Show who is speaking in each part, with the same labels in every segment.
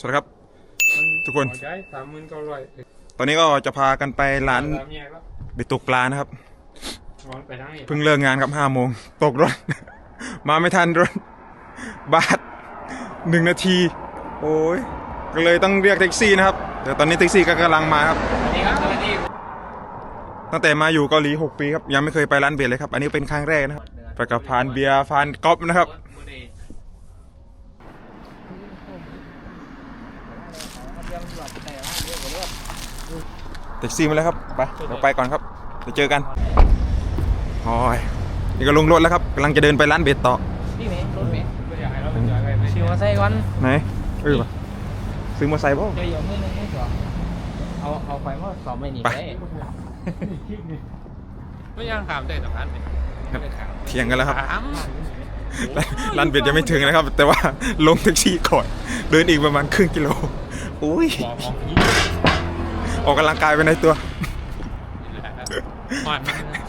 Speaker 1: สวัสดีครับ ทุกคน
Speaker 2: ย้ายสามหมื่นเก้าร้อย
Speaker 1: ตอนนี้ก็จะพากันไปร้าน
Speaker 2: สามแยกแล้ว
Speaker 1: ไปตกปลานะครับ
Speaker 2: ร้อนไปทั้งนี้
Speaker 1: เพิ่งเลิกงานครับห้าโมงตกรถ มาไม่ทันรถบาทหนึ่งนาที โอ้ยก็เลยต้องเรียกแท็กซี่นะครับแต่ตอนนี้แท็กซี่ก็กำลังมาครับ
Speaker 2: สวัสดีครับสวัสดี
Speaker 1: ตั้งแต่มาอยู่เกาหลี 6 ปีครับ ยังไม่เคยไปร้านเบียร์เลยครับ อันนี้เป็นครั้งแรกนะครับไปกับพานเบียร์พานก๊อฟนะครับ แท็กซี่มาแล้วครับ ไปเราไปก่อนครับเดี๋ยวเจอกันโอ้ยนี่ก็ลงรถแล้วครับกำลังจะเดินไปร้านเบ็ดต่อ
Speaker 3: พี่เมย์รถเมย์
Speaker 2: ไม่อยากให้เราเป็นจอยไปไหม
Speaker 3: ชิวมาใส่ก่อน
Speaker 1: ไหนเออปะซื้อมาใส่ป่ะ
Speaker 3: เดี๋ยวเดี๋ยวมือหนึงมือสองเอาเอาไฟมาสองไม่หนี
Speaker 1: ไป
Speaker 3: ได้
Speaker 2: ไม่ยังถามได้สำคัญเลย
Speaker 1: เถียงกันแล้วครับ
Speaker 2: ถาม
Speaker 1: ร้านเบ็ดยังไม่ถึงนะครับ แต่ว่าลงแท็กซี่ก่อน เดินอีกประมาณครึ่งกิโลอุ้ย
Speaker 2: บ อกของนี้
Speaker 1: ออกกำลังกายไปในตัว
Speaker 2: หอน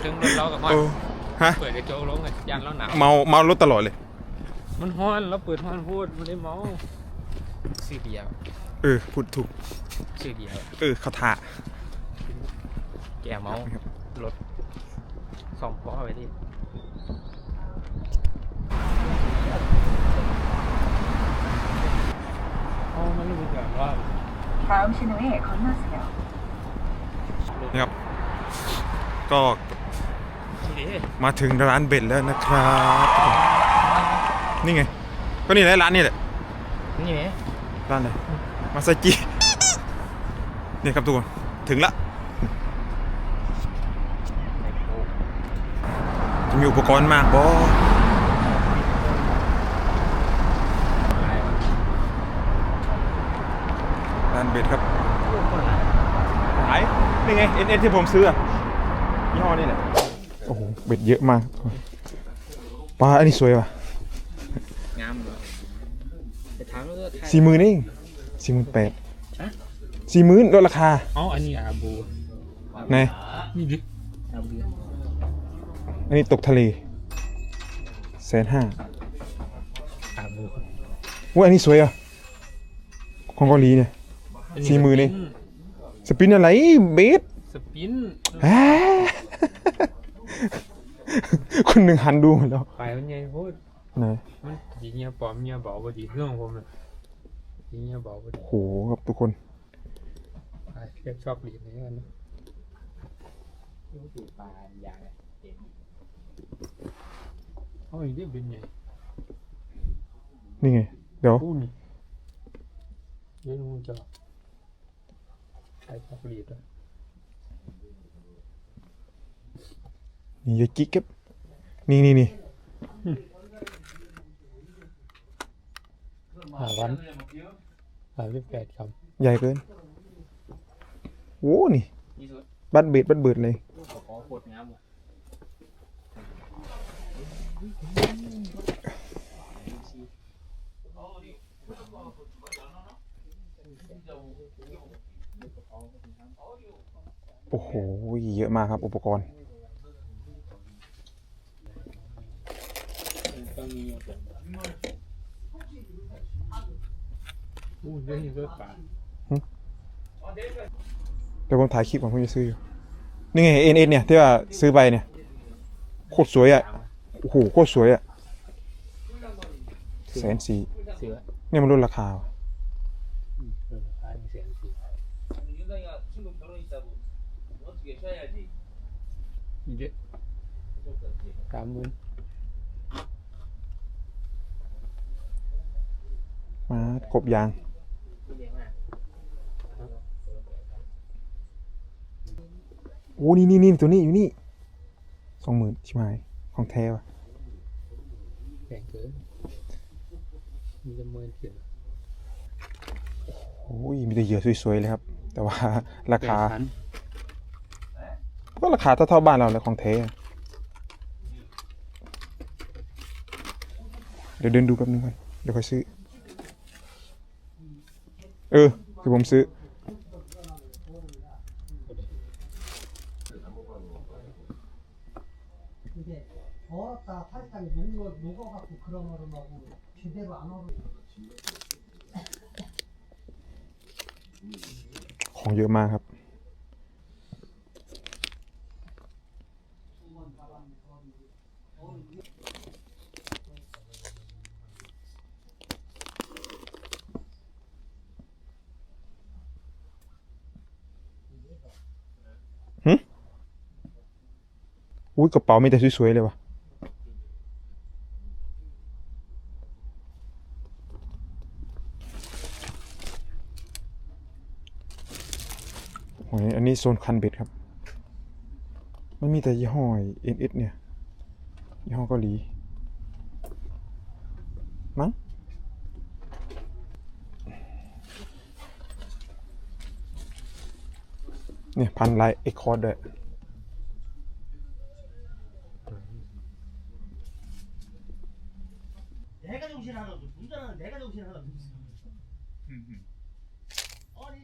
Speaker 2: ถึงรถเรากับหอน
Speaker 1: โอ้ฮะ
Speaker 2: เปิดกระจกลงเลยยันเราหนาว
Speaker 1: เมาเมารถตลอดเลย
Speaker 2: มันฮ้อนเราเปิดฮ้อนพูดไม่ได้เมา
Speaker 3: ซื้อเดียว
Speaker 1: เออพูดถูก
Speaker 3: ซื้อเดียว
Speaker 1: เออเขาท่า
Speaker 3: แกเมา
Speaker 1: ครับ
Speaker 3: รถสองล้อไปที่
Speaker 2: อ๋อมันรู้จักว่า
Speaker 4: 다음 신호에 건너세요.
Speaker 1: นะครับ ก็
Speaker 3: ดี
Speaker 1: มาถึงร้านเบ็ดแล้วนะครับ นี่ไง ก็นี่แหละร้านนี่แหละ
Speaker 3: นี่ไหม
Speaker 1: ร้านอะไรมาซาจิ นี่ครับทุกคน ถึงละ จะมีอุปกรณ์มากบอ เบ็ดครับไหนนี่ไงเอ็นเอ็นที่ผมซื้ออะยี่ห้อนี่แหละโอ้โหเบ็ดเยอะมากปลาอันนี้สวยว่ะ
Speaker 3: งามเลยแต่ถามว่าไทย
Speaker 1: สี่หมื่นเองสี่หมื่นแปด
Speaker 3: ฮะ
Speaker 1: สี่หมื่นลดราคา
Speaker 2: อ๋ออันนี้อาบู
Speaker 1: ไหน
Speaker 2: นี่ดิ
Speaker 3: เอาเบียร์
Speaker 1: อันนี้ตกทะเลแสนห้า
Speaker 2: อาบู
Speaker 1: ว่าอันนี้สวยอะของเกาหลีเนี่ย สี่หมื่นเอง สปินอะไรเบส
Speaker 2: สปิน
Speaker 1: แฮะคนหนึ่งหันดูหมดแล้ว
Speaker 2: ไปมันใหญ่พูด
Speaker 1: ไหน
Speaker 2: มันยิงเงี้ยปลอมเงี้ยเบาพอดีเครื่องผมเลยยิงเงี้ยเบาพอดี
Speaker 1: โหครับทุกคน
Speaker 2: ไปเรียกชอบหลีดนี้กันนะ
Speaker 3: สูปลาอย่างไร
Speaker 2: เอาอีกเรียกเป็นไง
Speaker 1: นี่ไง เดี๋ยว
Speaker 2: อู้นี่เดี๋ยวมึงจะ ใช้ชอบหลีดอะ
Speaker 1: นี่ยาจิเก็บนี่นี่นี่
Speaker 2: หาวันหาสิบแปดค
Speaker 1: ใหญ่เกินโอ้นี่
Speaker 3: นี่สุด
Speaker 1: บัดเบ็ดบัดเบิดเลย
Speaker 3: ขอโคตรงามว่ะ
Speaker 1: โอ้โห เยอะมากครับอุปกรณ์ำ
Speaker 2: ต้องมีหมดเลยอู้เดี๋ยวนี้ก็ป่า
Speaker 1: เดี๋ยวผมถ่ายคลิปของผมจะซื้ออยู่ นี่ไงเอ็นเอ็นเนี่ย ที่ว่าซื้อไปเนี่ย โคตรสวยอะ โอ้โห โคตรสวยอะแสนสี่
Speaker 3: เสือ
Speaker 1: เนี่ยมันลดราคาว่ะ
Speaker 2: เออขายเป็นแสนสี่ เยอะสามหมื่น
Speaker 1: มากบยางโอ้นี่นี่นี่ตัวนี้อยู่นี่สองหมื่นชิบหายของแท้ว่ะ
Speaker 2: แพงเกินมีจำนวนเกิน
Speaker 1: โอ้ยมีแต่เหยื่อสวยๆเลยครับ แต่ว่าราคา
Speaker 2: แปดพัน
Speaker 1: ก็ราคาเท่าๆบ้านเราเลยของเทเดี๋ยวเดินดูแป๊บนึงก่อนเดี๋ยวค่อยซื้อ เออคือผมซื้อ ของเยอะมากครับ อุ้ยกระเป๋ามีแต่สวยๆเลยวะโอ้ยอันนี้โซนคันเบ็ดครับ มันมีแต่ยี่ห้อเอ็นเอสเนี่ย ยี่ห้อเกาหลี มั้งเนี่ย พันลายเอ็กคอร์ดด้วย
Speaker 5: 내가 정신하라고 운전하는 내가 정신하라고 아니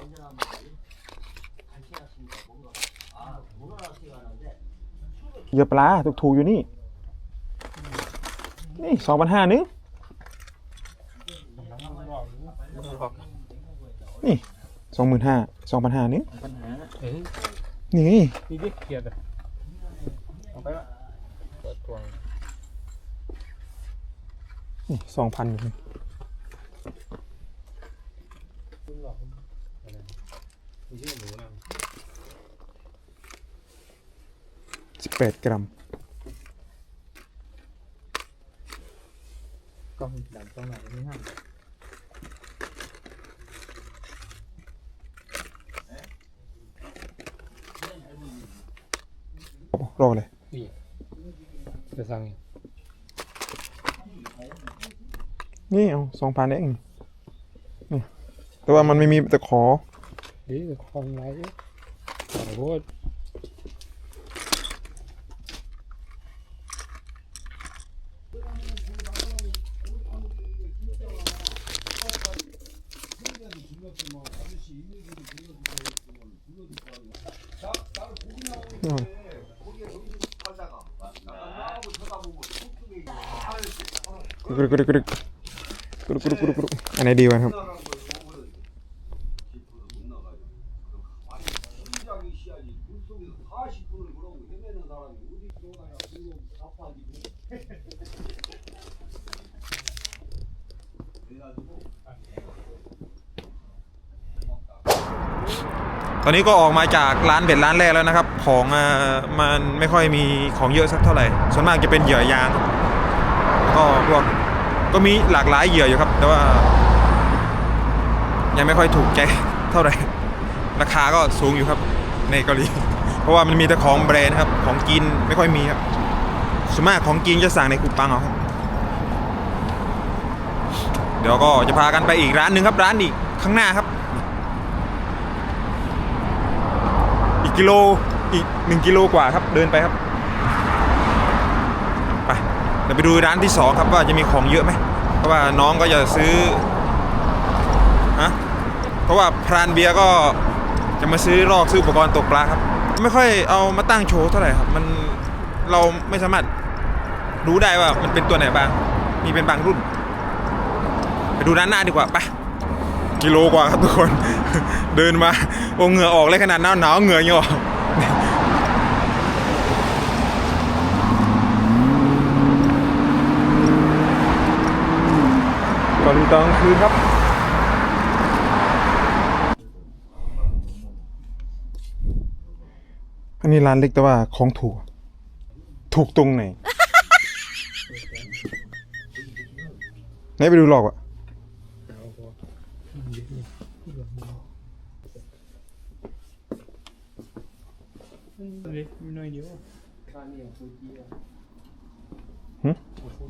Speaker 5: 운전하면 간신하시니까 뭔가 아 모노라시가 하는데
Speaker 1: เหยื่อปลาถูกๆอยู่นี่ นี่สองพันห้านึง นี่สองหมื่นห้าสองพันห้านึง
Speaker 3: ปัญหา
Speaker 2: เอ้ย
Speaker 1: นี่
Speaker 2: นี่ดิเกียดอะเอาไปละเปิดตัว
Speaker 1: นี่ สองพันสิบแปดกรัม
Speaker 2: กล้องดันกล้องไหนไม่ห้าม
Speaker 1: รอเลย
Speaker 2: จะสั่งไง
Speaker 1: นี่เอาสองพันเองนี่แต่ว่ามันไม่มีตะขอ
Speaker 2: เฮ้ยคอมไรขอโทษ
Speaker 1: อืมกรุกกุกรุกรุกรุอันไหนดีวะครับ ตอนนี้ก็ออกมาจากร้านเป็ดร้านแรกแล้วนะครับ ของอมันไม่ค่อยมีของเยอะสักเท่าไหร่ ส่วนมากจะเป็นเหยื่อยาง ก็พวก ก็มีหลากหลายเหยื่ออยู่ครับ แต่ว่า ยังไม่ค่อยถูกใจเท่าไหร่ ราคาก็สูงอยู่ครับ ในเกาหลี เพราะว่ามันมีแต่ของแบรนด์ครับ ของกินไม่ค่อยมีครับส่วนมากของกินจะสั่งในคูปังเอาครับ เดี๋ยวก็จะพากันไปอีกร้านหนึ่งครับ ร้านอีกข้างหน้าครับ อีกกิโลอีกหนึ่งกิโลกว่าครับเดินไปครับ ดี๋ยวไปดูร้านที่สองครับว่าจะมีของเยอะไหมเพราะว่าน้องก็จะซื้อฮะเพราะว่าพรานเบียร์ก็จะมาซื้อรอกซื้ออุปกรณ์ตกปลาครับ ไม่ค่อยเอามาตั้งโชว์เท่าไหร่ครับ มันเราไม่สามารถรู้ได้ว่ามันเป็นตัวไหนบ้าง มีเป็นบางรุ่น ไปดูด้านหน้าดีกว่าไปกิโลกว่าครับทุกคน เดินมาโอ้เหงื่อออกเลยขนาดหนาวหนาวเหงื่อยังออก ก่อน ตอนกลางคืนครับ อันนี้ร้านเล็กแต่ว่าของถูก ถูกตรงไหน ไหนไปดูหลอกอะ
Speaker 2: เอาพอเล็กไม่น้อยเดียวค่านี่ของฟูจิอะ
Speaker 1: หึ
Speaker 2: ของ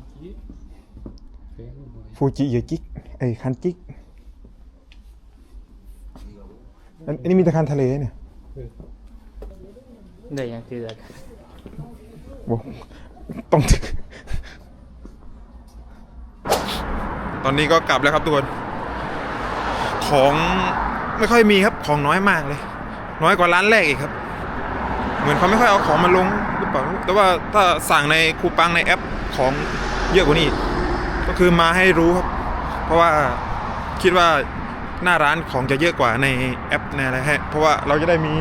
Speaker 2: ฟูจิแพงหน่อย
Speaker 1: ฟูจิเหยอะจิกไอ้คันจิกอันอันนี้มีแต่คันทะเลเนี่ย
Speaker 3: ได้ยังคือ
Speaker 1: โว้ต้องถึงตอนนี้ก็กลับแล้วครับทุกคนของไม่ค่อยมีครับของน้อยมากเลย น้อยกว่าร้านแรกอีกครับ เหมือนเขาไม่ค่อยเอาของมาลงหรือเปล่าแต่ว่าถ้าสั่งในคูปังในแอปของเยอะกว่านี้ก็ คือมาให้รู้ครับ เพราะว่าคิดว่าหน้าร้านของจะเยอะกว่าในแอปในอะไรฮะเพราะว่าเราจะได้มี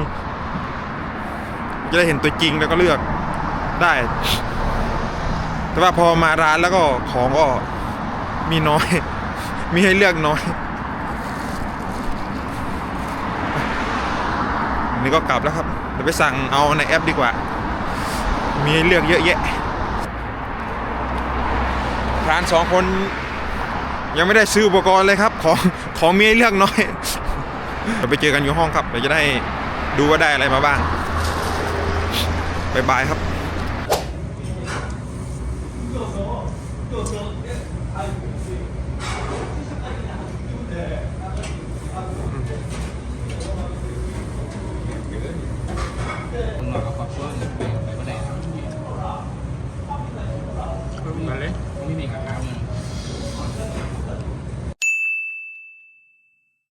Speaker 1: จะได้เห็นตัวจริงแล้วก็เลือกได้ แต่ว่าพอมาร้านแล้วก็ของก็มีน้อย มีให้เลือกน้อยอันนี่ก็กลับแล้วครับเดี๋ยวไปสั่งเอาในแอปดีกว่า มีให้เลือกเยอะแยะ พรานสองคนยังไม่ได้ซื้ออุปกรณ์เลยครับ ขอขอเมีเรื่องน้อยเราไปเจอกันอยู่ห้องครับเราจะได้ดูว่าได้อะไรมาบ้างบายบายครับ